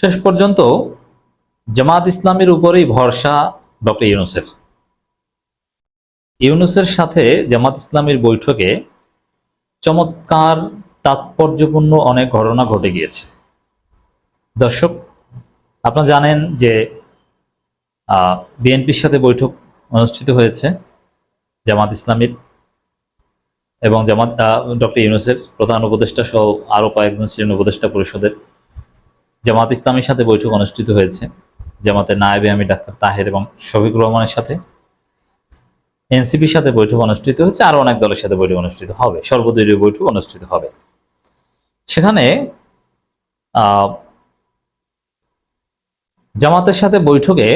শেষ পর্যন্ত জামাত ইসলামের উপরেই ভরসা ডক্টর ইউনুসের। ইউনুসের সাথে জামাত ইসলামের বৈঠকে চমৎকার, তাৎপর্যপূর্ণ অনেক ঘটনা ঘটে গিয়েছে। দর্শক, আপনারা জানেন যে বিএনপির সাথে বৈঠক অনুষ্ঠিত হয়েছে জামাত ইসলামীর এবং জামাত ডক্টর ইউনুসের প্রধান উপদেষ্টা সহ আরও কয়েকজন ছিলেন উপদেষ্টা পরিষদের। জামাত ইসলামের সাথে বৈঠক অনুষ্ঠিত হয়েছে। জামাতের নায়েবে আমি ডাক্তার তাহের এবং শফিকুর রহমানের সাথে এনসিপির সাথে বৈঠক অনুষ্ঠিত হয়েছে। আরও অনেক দলের সাথে বৈঠক অনুষ্ঠিত হবে। সর্বদলীয় বৈঠক অনুষ্ঠিত হবে। সেখানে জামাতের সাথে বৈঠকে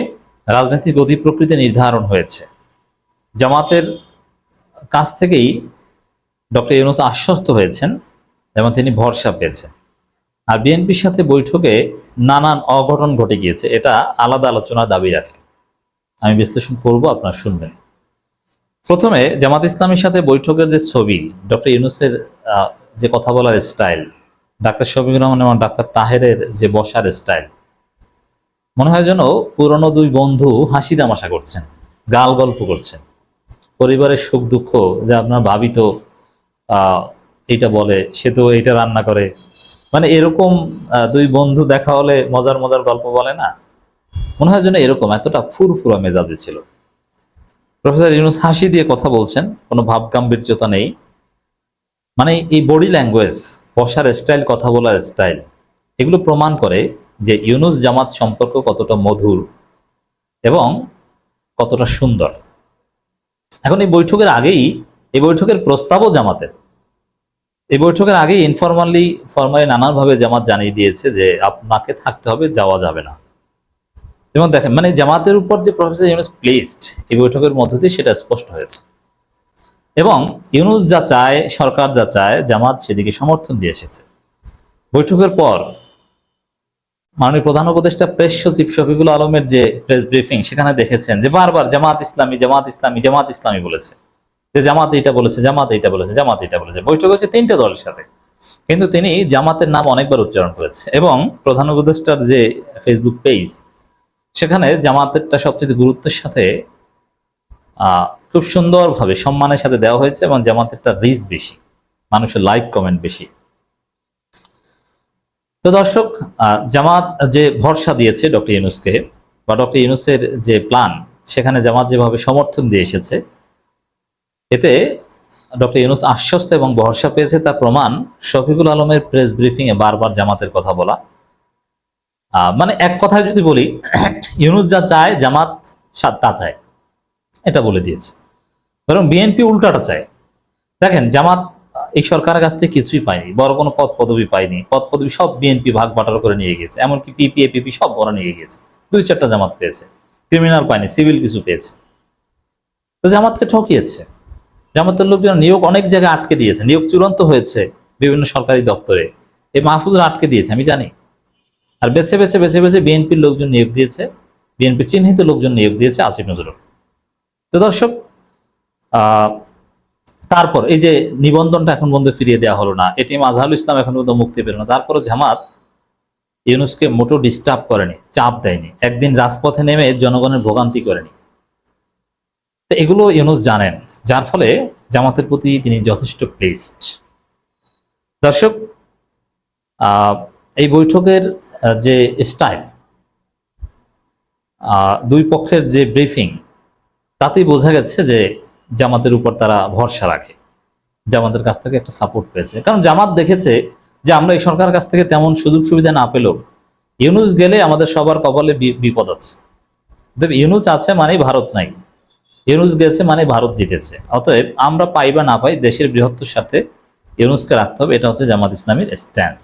রাজনৈতিক গতি প্রকৃতি নির্ধারণ হয়েছে। জামাতের কাছ থেকেই ডক্টর ইউনুস আশ্বস্ত হয়েছেন এবং তিনি ভরসা পেয়েছেন। আর বিএনপির সাথে বৈঠকে নানান অঘটন ঘটে গিয়েছে। এটা আলাদা আলোচনার দাবি রাখে। আমি বিশ্লেষণ করব, আপনারা শুনবেন। প্রথমে, জামাত ইসলামের সাথে বৈঠকের যে ছবি, ডক্টর ইউনুসের যে কথা বলার স্টাইল, ডাক্তার শফিকুর রহমান এবং ডাক্তার তাহেরের যে বসার স্টাইল, মনে হয় যেন পুরনো দুই বন্ধু হাসি তামাশা করছেন, গাল গল্প করছেন। পরিবারের সুখ দুঃখ যে আপনার ভাবিত এইটা বলে, সে তো এইটা রান্না করে মানে এরকম দুই বন্ধু দেখা হলে মজার মজার গল্প বলে না? মনে হয় যেন এরকম, এতটা ফুরফুরা মেজাজে ছিল। প্রফেসর ইউনুস হাসি দিয়ে কথা বলছেন, কোনো ভাব গাম্ভীর্যতা নেই। মানে এই বডি ল্যাঙ্গুয়েজ, বসার স্টাইল, কথা বলার স্টাইল, এগুলো প্রমাণ করে যে ইউনুস জামাত সম্পর্ক কতটা মধুর এবং কতটা সুন্দর। এখন এই বৈঠকের আগেই, এই বৈঠকের প্রস্তাবও জামাতের। এই বৈঠকের আগেই ইনফরমালি ফর্মালি নানানভাবে জামাত জানিয়ে দিয়েছে যে আপনাকে থাকতে হবে, যাওয়া যাবে না। এবং দেখেন মানে জামাতের উপর যে প্রফেসর ইউনুস প্লেসড এই বৈঠকের মধ্য দিয়ে সেটা স্পষ্ট হয়েছে। এবং ইউনুস যা চায়, সরকার যা চায়, জামাত সেদিকে সমর্থন দিয়ে এসেছে। বৈঠকের পর মাননীয় প্রধান উপদেষ্টা প্রেস সচিব শফিকুল আলমের যে প্রেস ব্রিফিং সেখানে দেখেছেন যে বারবার জামাত ইসলামী জামাত ইসলামী জামাত ইসলামী বলেছে। যে জামাত এটা বলেছে, জামাত এটা বলেছে, জামাত এটা বলেছে। বৈঠক হচ্ছে তিনটা দলের সাথে। কিন্তু তিনি জামাতের নাম অনেকবার উচ্চারণ করেছে এবং প্রধান উপদেষ্টার যে ফেসবুক পেজ সেখানে জামাতেরটা সবচেয়ে গুরুত্বের সাথে খুব সুন্দরভাবে সম্মানের সাথে দেওয়া হয়েছে এবং জামাতেরটা রিচ বেশি, মানুষের লাইক কমেন্ট বেশি। তো দর্শক জামাত যে ভরসা দিয়েছে ডক্টর ইউনুসকে বা ডক্টর ইউনুসের যে প্ল্যান সেখানে জামাত যেভাবে সমর্থন দিয়ে এসেছে এতে ডক্টর ইউনুস আশ্বস্ত এবং ভরসা পেয়েছে তার প্রমাণ শফিকুল আলমের প্রেস ব্রিফিং এ বারবার জামাতের কথা বলা। মানে এক কথায় যদি বলি, ইউনুস যা চায়, জামাত তা চায়। এটা বলে দিয়েছে। বরং বিএনপি উল্টাটা চায়। দেখেন, জামাত এই সরকারের কাছ থেকে কিছুই পায়নি, বড় কোনো পদ পদবি পায়নি। পদ পদবি সব বিএনপি ভাগ বাটার করে নিয়ে গিয়েছে। এমনকি পিপি, এপিপি সব ওরা নিয়ে গিয়েছে। দুই চারটা জামাত পেয়েছে। ক্রিমিনাল পায়নি, সিভিল কিছু পেয়েছে। তো জামাতকে ঠকিয়েছে। জামাতের লোকজন নিয়োগ অনেক জায়গায় আটকে দিয়েছে। নিয়োগ চূড়ান্ত হয়েছে বিভিন্ন সরকারি দপ্তরে। এই মাহফুজরা আটকে দিয়েছে, আমি জানি। আর বেছে বেছে বেছে বেছে বিএনপির লোকজন নিয়োগ দিয়েছে, বিএনপি চিহ্নিত লোকজন নিয়োগ দিয়েছে, আসিফ নজরুল। তো দর্শক তারপর এই যে নিবন্ধনটা এখন বন্ধ ফিরিয়ে দেওয়া হলো না এটি আজহারুল ইসলাম এখন পর্যন্ত মুক্তি পেল না তারপরে জামাত ইউনুসকে মোটো ডিস্টার্ব করেনি, চাপ দেয়নি। একদিন রাজপথে নেমে জনগণের ভোগান্তি করেনি। তো এগুলো ইউনুস জানেন, যার ফলে জামাতের প্রতি তিনি যথেষ্ট প্লেসড দর্শক এই বৈঠকের যে স্টাইল দুই পক্ষের যে ব্রিফিং তাতেই বোঝা গেছে যে জামাতের উপর তারা ভরসা রাখে। জামাতের কাছ থেকে একটা সাপোর্ট পেয়েছে। কারণ জামাত দেখেছে যে আমরা এই সরকারের কাছ থেকে তেমন সুযোগ সুবিধা না পেলেও ইউনুস গেলে আমাদের সবার কপালে বিপদ আছে। ইউনুস আছে মানে ভারত নাই। ইউনুস গেছে মানে ভারত জিতেছে। অতএব আমরা পাই বা না পাই, দেশের বৃহত্তর সাথে ইউনুসকে রাখতে হবে, এটা হচ্ছে জামাত ইসলামের স্ট্যান্স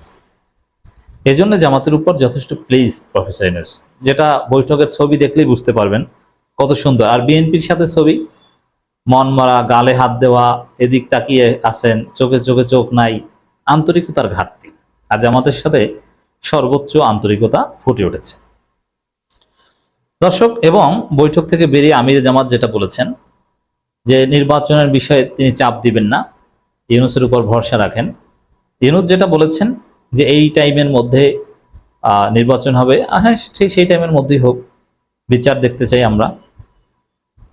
এই জন্য জামাতের উপর যথেষ্ট প্লিজ প্রফেসর ইউনুস, যেটা বৈঠকের ছবি দেখলেই বুঝতে পারবেন কত সুন্দর। আর বিএনপির সাথে ছবি, মন মরা, গালে হাত দেওয়া, এদিক তাকিয়ে আছেন, চোখে চোখে চোখ নাই, আন্তরিকতার ঘাটতি। আর জামাতের সাথে সর্বোচ্চ আন্তরিকতা ফুটে উঠেছে। দর্শক, এবং বৈঠক থেকে বেরিয়ে আমির জামাত যেটা বলেছেন, যে নির্বাচনের বিষয়ে তিনি চাপ দিবেন না, ইউনুসের উপর ভরসা রাখেন। ইউনুস যেটা বলেছেন, যে এই টাইমের মধ্যে নির্বাচন হবে হ্যাঁ ঠিক সেই টাইমের মধ্যেই হোক, বিচার দেখতে চাই আমরা।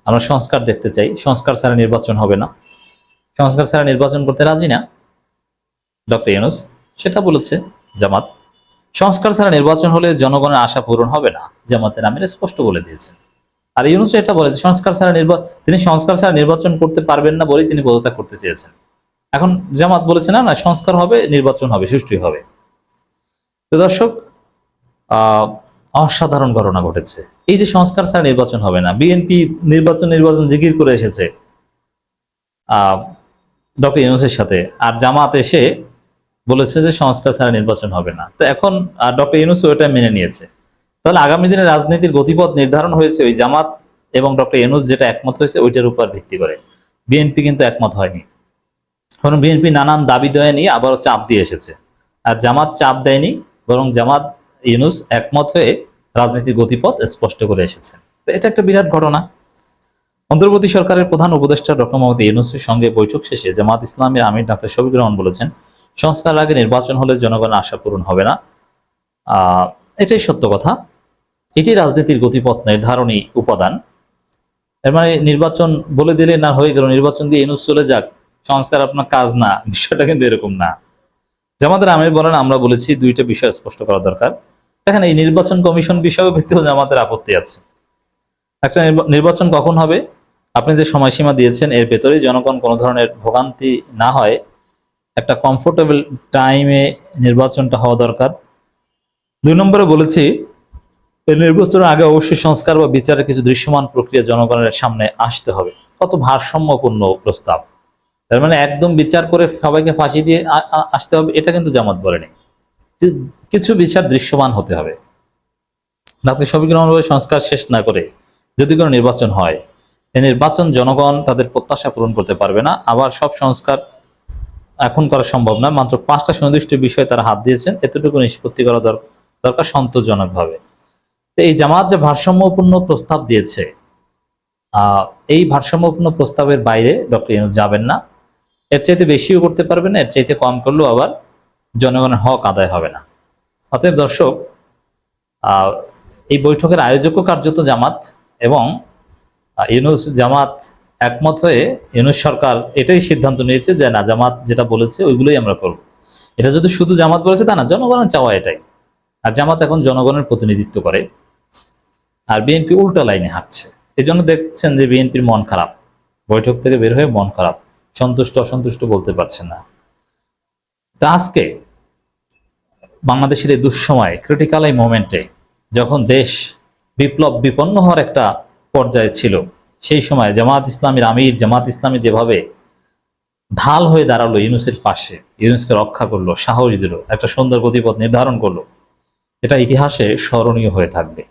আমরা সংস্কার দেখতে চাই, সংস্কার ছাড়া নির্বাচন হবে না। সংস্কার ছাড়া নির্বাচন করতে রাজি না, ডক্টর ইউনুস। সেটা বলেছে জামাত। সংস্কার ছাড়া নির্বাচন হলে জনগণের আশা পূরণ হবে না জামাতের আমির স্পষ্ট বলে দিয়েছেন। আর ইউনুস এটা বলেছে সংস্কার ছাড়া নির্বাচন তিনি সংস্কার ছাড়া নির্বাচন করতে পারবেন না বলেই তিনি পদত্যাগ করতে চেয়েছেন। এখন জামাত বলেছে, না না, সংস্কার হবে, নির্বাচন হবে, সুষ্ঠুই হবে। তো দর্শক অসাধারণ ঘটনা ঘটেছে। এই যে সংস্কার ছাড়া নির্বাচন হবে না, বিএনপি নির্বাচন নির্বাচন জিকির করে এসেছে আহ ডক্টর ইউনুসের সাথে। আর জামাত এসে বলেছে যে সংস্কার ছাড়া নির্বাচন হবে না। তো এখন ডক্টর ইউনুস ওটা মেনে নিয়েছে। তাহলে আগামী দিনে রাজনীতির গতিপথ নির্ধারণ হয়েছে ওই জামাত এবং ডক্টর ইউনুস যেটা একমত হয়েছে, ওইটার উপর ভিত্তি করে। বিএনপি কিন্তু একমত হয়নি। কারণ বিএনপি নানান দাবি দয়া নিয়ে আবারও চাপ দিয়ে এসেছে। আর জামাত চাপ দেয়নি, বরং জামাত ইউনুস একমত হয়ে রাজনীতির গতিপথ স্পষ্ট করে এসেছে। তো এটা একটা বিরাট ঘটনা। অন্তর্বর্তী সরকারের প্রধান উপদেষ্টা ডক্টর মোহাম্মদ ইউনুসের সঙ্গে বৈঠক শেষে জামাত ইসলামের আমির ডাক্তার শফিকুর রহমান বলেছেন সংস্কার আগে নির্বাচন হলে জনগণের আশা পূরণ হবে না। এটাই সত্য কথা। এটি রাজনীতির গতিপথ নির্ধারণী উপাদান। এর মানে নির্বাচন বলে দিলে না হয়ে গেল, নির্বাচন দিয়ে ইউনুস চলে যাক, সংস্কার আপনার কাজ না, বিষয়টা কিন্তু এরকম না। জামাতের আমির বলেন, আমরা বলেছি দুইটা বিষয় স্পষ্ট করা দরকার। দেখেন, এই নির্বাচন কমিশন বিষয়েও ভিত্তিও জামাতের আপত্তি আছে। একটা নির্বা- নির্বাচন কখন হবে? আপনি যে সময়সীমা দিয়েছেন, এর ভেতরে জনগণ কোনো ধরনের ভোগান্তি না হয়। একটা কমফোর্টেবল টাইমে নির্বাচনটা হওয়া দরকার। দুই নম্বরে বলেছি এই নির্বাচনের আগে অবশ্যই সংস্কার বা বিচারের কিছু দৃশ্যমান প্রক্রিয়া জনগণের সামনে আসতে হবে। কত ভারসাম্যপূর্ণ প্রস্তাব। তার মানে একদম বিচার করে সবাইকে ফাঁসি দিয়ে আসতে হবে, এটা কিন্তু জামাত বলেনি। কিছু বিচার দৃশ্যমান হতে হবে। ডাক্তার রহমান সংস্কার শেষ না করে যদি কোনো নির্বাচন হয় এই নির্বাচন জনগণ তাদের প্রত্যাশা পূরণ করতে পারবে না। আবার সব সংস্কার এখন করা সম্ভব না। মাত্র পাঁচটা সুনির্দিষ্ট বিষয়ে তারা হাত দিয়েছেন। এতটুকু নিষ্পত্তি করা দর- দরকার সন্তোষজনকভাবে। তো এই জামাত যে ভারসাম্যপূর্ণ প্রস্তাব দিয়েছে এই ভারসাম্যপূর্ণ প্রস্তাবের বাইরে ডক্টর ইউনুস যাবেন না। এর চাইতে বেশিও করতে পারবেন না, এর চাইতে কম করলেও আবার জনগণের হক আদায় হবে না। অতএব দর্শক এই বৈঠকের আয়োজকও কার্যত জামাত এবং ইউনুস জামাত একমত হয়ে ইউনুস সরকার এটাই সিদ্ধান্ত নিয়েছে যে না, জামাত যেটা বলেছে ওইগুলোই আমরা করব। এটা যদি শুধু জামাত বলেছে তা না, জনগণের চাওয়া এটাই। আর জামাত এখন জনগণের প্রতিনিধিত্ব করে আর বিএনপি উল্টো লাইনে হাঁটছে। এই জন্য দেখছেন যে বিএনপির মন খারাপ। বৈঠক থেকে বের হয়ে মন খারাপ। সন্তুষ্ট, অসন্তুষ্ট বলতে পারছেন না। তা আজকে বাংলাদেশের এই দুঃসময় ক্রিটিক্যাল এই মোমেন্টে যখন দেশ বিপ্লব বিপন্ন হওয়ার একটা পর্যায়ে ছিল সেই সময় জামাত ইসলামের আমির, জামাত ইসলামী যেভাবে ঢাল হয়ে দাঁড়াল ইউনুসের পাশে, ইউনুসকে রক্ষা করল, সাহস দিল, একটা সুন্দর গতিপথ নির্ধারণ করল, এটা ইতিহাসে স্মরণীয় হয়ে থাকবে।